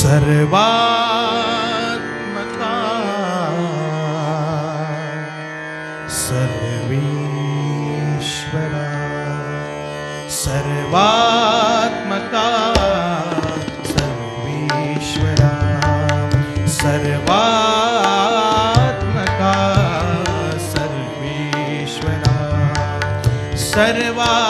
सर्वात्मका। सर्वेश्वरा। सर्वात्मका। सर्वेश्वरा। सर्वात्मका। सर्वेश्वरा।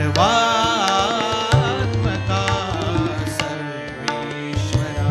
सर्वात्मका सर्वेश्वरा।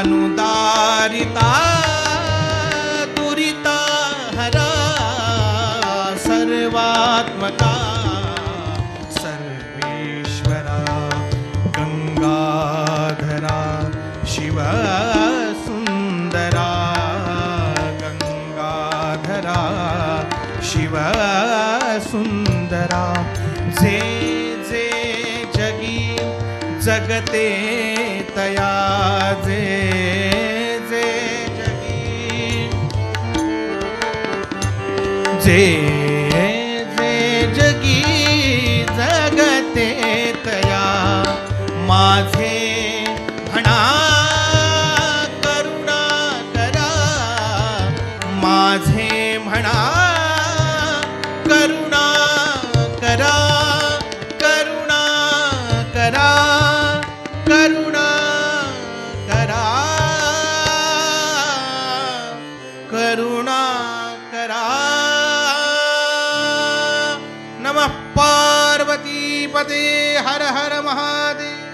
अनुदारिता दुरिता हरा सर्वात्मका सर्वेश्वरा गङ्गाधरा शिव सुन्दरा गङ्गाधरा शिव सुन्दरा जे जगते तया जे जे जगी। जे जे जगी जगते तया माझे म्हणा पते हर हर महादेव